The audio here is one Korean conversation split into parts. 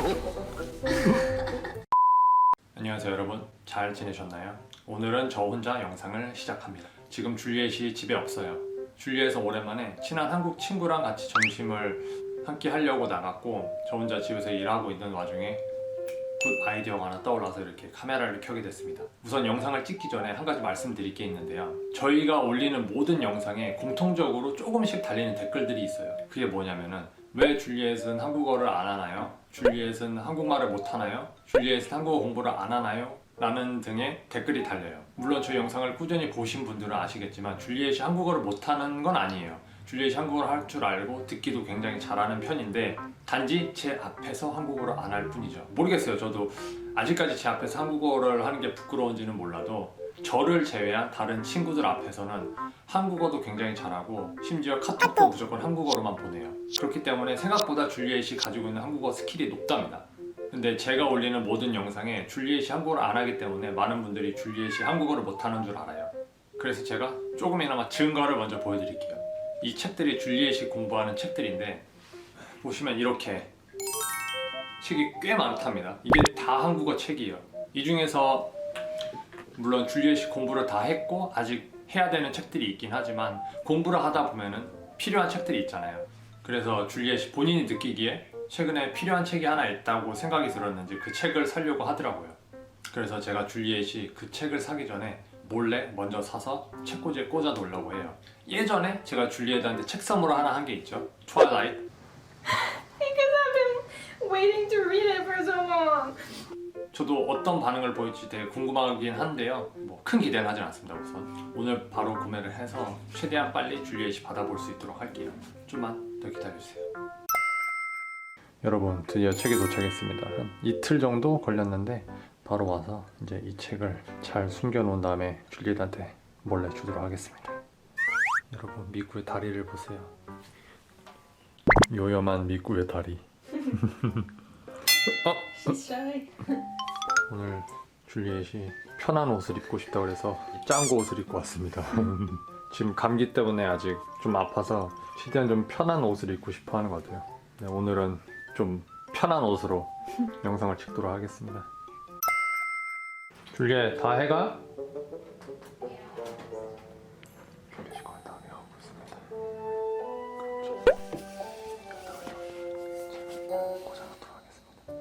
안녕하세요 여러분. 잘 지내셨나요? 오늘은 저 혼자 영상을 시작합니다. 지금 줄리엣이 집에 없어요. 줄리엣은 오랜만에 친한 한국 친구랑 같이 점심을 함께 하려고 나갔고 저 혼자 집에서 일하고 있는 와중에 굿 아이디어가 하나 떠올라서 이렇게 카메라를 켜게 됐습니다. 우선 영상을 찍기 전에 한 가지 말씀드릴 게 있는데요. 저희가 올리는 모든 영상에 공통적으로 조금씩 달리는 댓글들이 있어요. 그게 뭐냐면은 왜 줄리엣은 한국어를 안 하나요? 줄리엣은 한국말을 못 하나요? 줄리엣은 한국어 공부를 안 하나요? 라는 등의 댓글이 달려요. 물론 저희 영상을 꾸준히 보신 분들은 아시겠지만 줄리엣이 한국어를 못하는 건 아니에요. 줄리엣이 한국어를 할 줄 알고 듣기도 굉장히 잘하는 편인데 단지 제 앞에서 한국어를 안 할 뿐이죠. 모르겠어요. 저도 아직까지 제 앞에서 한국어를 하는 게 부끄러운지는 몰라도 저를 제외한 다른 친구들 앞에서는 한국어도 굉장히 잘하고 심지어 카톡도 무조건 한국어로만 보내요. 그렇기 때문에 생각보다 줄리엣이 가지고 있는 한국어 스킬이 높답니다. 근데 제가 올리는 모든 영상에 줄리엣이 한국어를 안 하기 때문에 많은 분들이 줄리엣이 한국어를 못하는 줄 알아요. 그래서 제가 조금이나마 증거를 먼저 보여드릴게요. 이 책들이 줄리엣이 공부하는 책들인데 보시면 이렇게 책이 꽤 많답니다. 이게 다 한국어 책이에요. 이 중에서 물론 줄리엣이 공부를 다 했고 아직 해야 되는 책들이 있긴 하지만 공부를 하다 보면은 필요한 책들이 있잖아요. 그래서 줄리엣이 본인이 느끼기에 최근에 필요한 책이 하나 있다고 생각이 들었는지 그 책을 사려고 하더라고요. 그래서 제가 줄리엣이 그 책을 사기 전에 몰래 먼저 사서 책꽂이에 꽂아 놓으려고 해요. 예전에 제가 줄리엣한테 책 선물을 하나 한 게 있죠. 트와일라이트. Because I've been waiting to read it for so long. 저도 어떤 반응을 보일지 되게 궁금하긴 한데요. 뭐 큰 기대는 하진 않습니다. 우선 오늘 바로 구매를 해서 최대한 빨리 줄리엣이 받아볼 수 있도록 할게요. 좀만 더 기다려주세요. 여러분 드디어 책이 도착했습니다. 한 이틀 정도 걸렸는데 바로 와서 이제 이 책을 잘 숨겨놓은 다음에 줄리엣한테 몰래 주도록 하겠습니다. 여러분 미꾸의 다리를 보세요. 요염한 미꾸의 다리. 어? 오늘 줄리엣이 편한 옷을 입고 싶다고 그래서 짱구 옷을 입고 왔습니다. 지금 감기 때문에 아직 좀 아파서 최대한 좀 편한 옷을 입고 싶어 하는 것 같아요. 네, 오늘은 좀 편한 옷으로 영상을 찍도록 하겠습니다. 줄리엣 다 해가? 있습니다. 하겠습니다.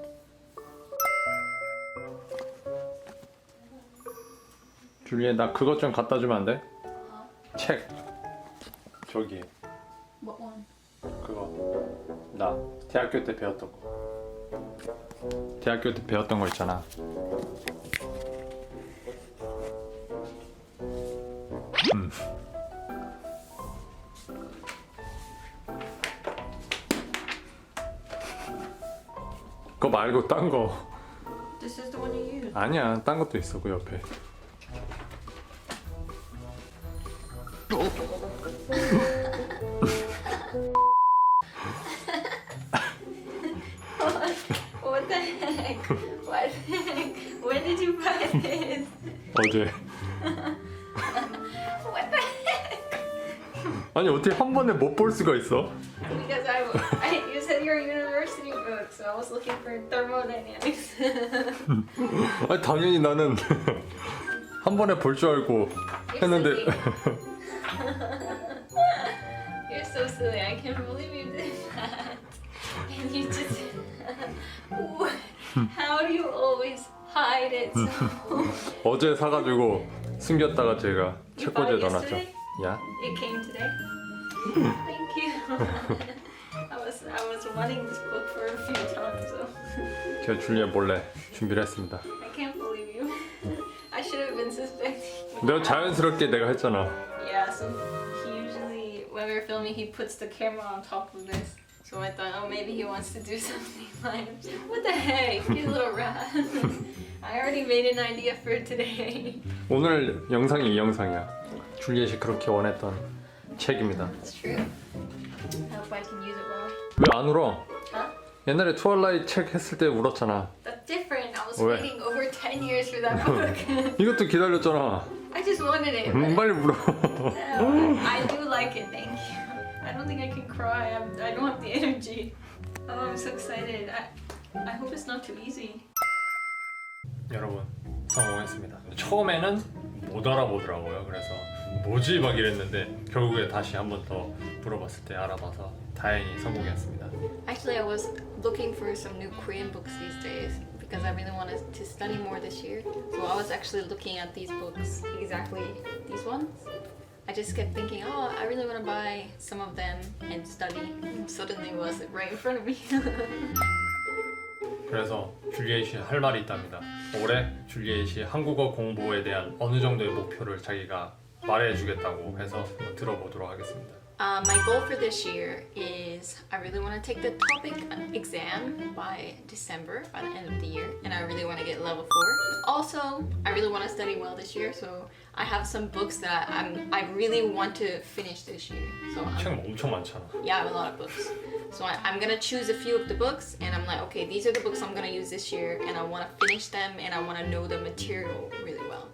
줄리엣 나 그것 좀 갖다 주면 안 돼? 책 저기 What one? 그거 나 대학교 때 배웠던 거 대학교 때 배웠던 거 있잖아 음. 그거 말고 딴 거 This is the one you use. 아니야 딴 것도 있어 그 옆에 What the heck? What the heck? When did you buy this? 어제 아니 어떻게 한 번에 못 볼 수가 있어? Because I, I you said you're a university book, so I was looking for thermodynamics. 아니 당연히 나는 한 번에 볼 줄 알고 했는데 You're so silly. I can't believe you did that. And you just. How do you always hide it so? 어제 사가지고 숨겼다가 제가 You 책꽂이에 bought it 넣어놨죠. yesterday? 야, It came today. Thank you. I was I was wanting this book for a few times, so 제가 줄리엣 몰래 준비를 했습니다. I can't believe you. I should have been suspecting. 내가 자연스럽게 내가 했잖아. Yeah, so he usually when we were filming, he puts the camera on top of this. So I thought, oh, maybe he wants to do something like, what the heck, you little rat. I already made an idea for today. 오늘 영상이 이 영상이야. 줄리엣이 그렇게 원했던 책입니다. It's true. I hope I can use it well. 왜 안 울어? Huh? 옛날에 트와일라이트 책 했을 때 울었잖아. That's different. I was 왜? waiting over 10 years for that book. 이것도 기다렸잖아. I just wanted it. 음, but- 빨리 울어. No, I do like it, thank you. I don't think I can cry. I'm, I don't have the energy. Oh, I'm so excited. I, I hope it's not too easy. 여러분 성공했습니다. 처음에는 못 알아보더라고요. 그래서 뭐지 막 이랬는데 결국에 다시 한 번 더 물어봤을 때 알아봐서 다행히 성공했습니다. Actually, I was looking for some new Korean books these days because I really wanted to study more this year. So I was actually looking at these books, exactly these ones. I just kept thinking, oh, I really want to buy some of them and study. And suddenly it was right in front of me. 그래서 줄리엣이 할 말이 있답니다. 올해 줄리엣이 한국어 공부에 대한 어느 정도의 목표를 자기가 말해주겠다고 해서 들어보도록 하겠습니다. Uh, my goal for this year is I really want to take the topic exam by December, by the end of the year, and I really want to get level four. Also, I really want to study well this year, so I have some books that I'm I really want to finish this year. So I'm, 책 엄청 많잖아. yeah, I have a lot of books. So I, I'm gonna choose a few of the books, and I'm like, okay, these are the books I'm gonna use this year, and I want to finish them, and I want to know the material really well.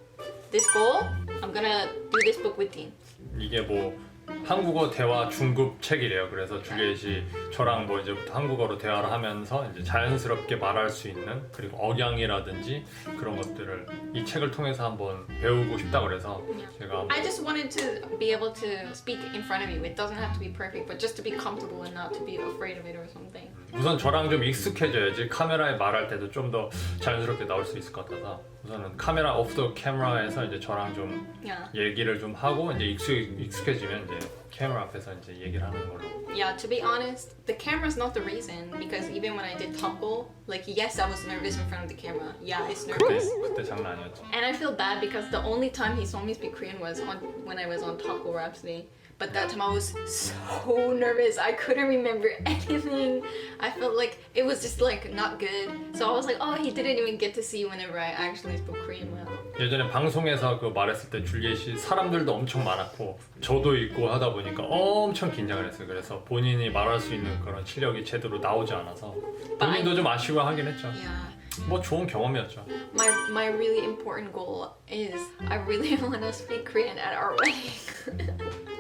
This goal, I'm gonna do this book with Dean. 이게 뭐 한국어 대화 중급 책이래요. 그래서 줄리엣이 저랑 뭐 이제부터 한국어로 대화를 하면서 이제 자연스럽게 말할 수 있는 그리고 억양이라든지 그런 것들을 이 책을 통해서 한번 배우고 싶다 그래서 제가 I just wanted to be able to speak in front of you. It doesn't have to be perfect, but just to be comfortable and not to be afraid of it or something. 우선 저랑 좀 익숙해져야지 카메라에 말할 때도 좀 더 자연스럽게 나올 수 있을 것 같아서 우선은 카메라 오프 더 캐머라에서 이제 저랑 좀 Yeah. 얘기를 좀 하고 이제 익숙, 익숙해지면 이제 카메라 앞에서 이제 얘기를 하는 걸로 Yeah, to be honest, the camera's not the reason because even when I did Top Goal, like yes, I was nervous in front of the camera. Yeah, it's 그때, nervous. 그때 장난 아니었죠 And I feel bad because the only time he saw me speak Korean was on when I was on Top Goal Rhapsody. But that time I was so nervous. I couldn't remember anything. I felt like it was just like not good. So I was like, oh, he didn't even get to see whenever I actually spoke Korean well. 예전에 방송에서 그 말했을 때 줄리엣이 사람들도 엄청 많았고 저도 있고 하다 보니까 엄청 긴장을 했어요. 그래서 본인이 말할 수 있는 그런 실력이 제대로 나오지 않아서 본인도 좀 아쉬워하긴 했죠. Yeah. 뭐 좋은 경험이었죠. My my really important goal is I really want to speak Korean at our wedding.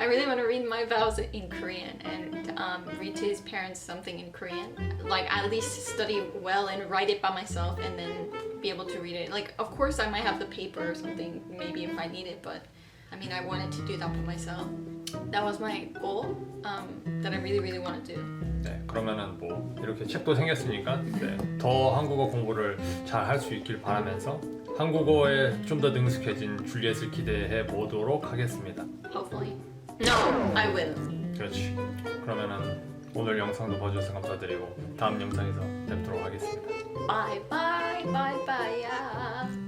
I really want to read my vows in Korean and um, read to his parents something in Korean. Like at least study well and write it by myself and then be able to read it. Like of course I might have the paper or something maybe if I need it, but I mean I wanted to do that by myself. That was my goal um, that I really really want to do. 네, 그러면은 뭐 이렇게 책도 생겼으니까 네, 더 한국어 공부를 잘 할 수 있길 바라면서 한국어에 좀 더 능숙해진 줄리엣을 기대해 보도록 하겠습니다. Hopefully. No, I will. 그렇지. 그러면은 오늘 영상도 봐주셔서 감사드리고 다음 영상에서 뵙도록 하겠습니다. Bye bye bye bye. Yeah.